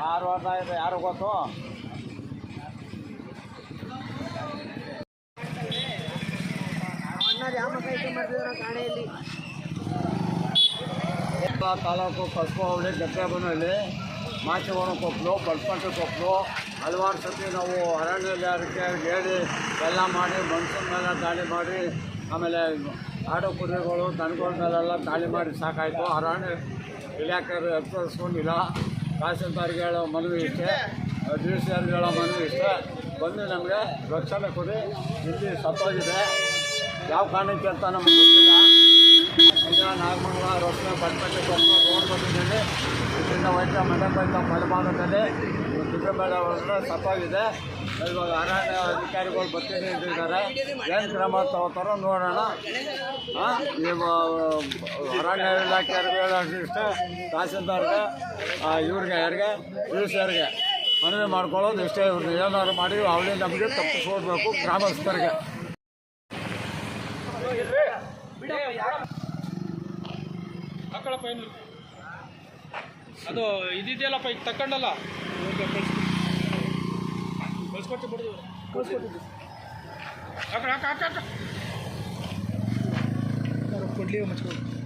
ಯಾರು ಓದ್ತಾ ಇದೆ, ಯಾರು ಗೊತ್ತು? ತಾಲೂಕು ಕಸ್ಬೋ ಹೋಬಳಿ ಗದ್ದೆಬನಲ್ಲಿ ಮಾಚಿಗೋಣ ಕೊಪ್ಪಲು ಬಲ್ಪಂಟ ಕೊಪ್ಪಲು ಹಲವಾರು ಸತಿ ನಾವು ಅರಣ್ಯ ಇಲಾಖೆ ಹೇಳಿ ಎಲ್ಲ ಮಾಡಿ ಮನುಷ್ಯನ ಮೇಲೆ ದಾಳಿ ಮಾಡಿ, ಆಮೇಲೆ ಆಡು ಕುರಿಗಳು ದನಗಳ ಮೇಲೆಲ್ಲ ದಾಳಿ ಮಾಡಿ ಸಾಕಾಯಿತು. ಅರಣ್ಯ ಇಲಾಖೆಯವರು ಎಚ್ಚರಿಸ್ಕೊಂಡಿಲ್ಲ. ತಹಸೀಲ್ದಾರ್ಗೆ ಹೇಳೋ ಮನವಿ ಇಷ್ಟೇ ಡಿ ಹೇಳೋ ಮನವಿ ಇಷ್ಟೇ. ಬಂದು ನಮಗೆ ರಕ್ಷಣೆ ಕೊಡಿ. ಇಲ್ಲಿ ಸತ್ತೋಗಿದೆ. ಯಾವ ಕಾರಣಕ್ಕೆ ಅಂತ ನಮಗೆ ಗೊತ್ತಿಲ್ಲ. ಹೋಯ್ತಾ ಮನೆ ಹೋಯ್ತಾ ಮಲೆಭಾಗದಲ್ಲಿ ಚಿಕ್ಕಬೇಳೆ ತಪ್ಪಾಗಿದೆ. ಇವಾಗ ಅರಣ್ಯ ಅಧಿಕಾರಿಗಳು ಬರ್ತೀನಿ ಅಂತಿದ್ದಾರೆ. ಏನು ಕ್ರಮ ತಗೋತಾರೋ ನೋಡೋಣ. ನೀವು ಅರಣ್ಯ ಇಲಾಖೆ ಇಷ್ಟೇ ತಹಸೀಲ್ದಾರ್ಗೆ ಇವ್ರಿಗೆ, ಯಾರಿಗೆ? ಪೊಲೀಸರಿಗೆ ಮನವಿ ಮಾಡ್ಕೊಳ್ಳೋದು ಇಷ್ಟೇ. ಇವ್ರನ್ನ ಏನಾದ್ರು ಮಾಡಿ ಅವಳಿ ನಮಗೆ ತಪ್ಪಿಸ್ಕೊಡ್ಬೇಕು ಗ್ರಾಮಸ್ಥರಿಗೆ. ಮಕ್ಕಳ ಏನು ಅದು ಇದಿದೆಯಲ್ಲಪ್ಪ ಈಗ ತಕ್ಕಂಡಲ್ಲ? ಕಳ್ಸ್ಕೊಡ್ತೀವಿ ಬಿಡು ಕಳ್ಸ್ಕೊಡ್ತೀವಿ ಹಾಕ ಹಾಕ ಹಾಕ ಕೊಡ್ಲಿ ಮಚ್ಕೊಂಡು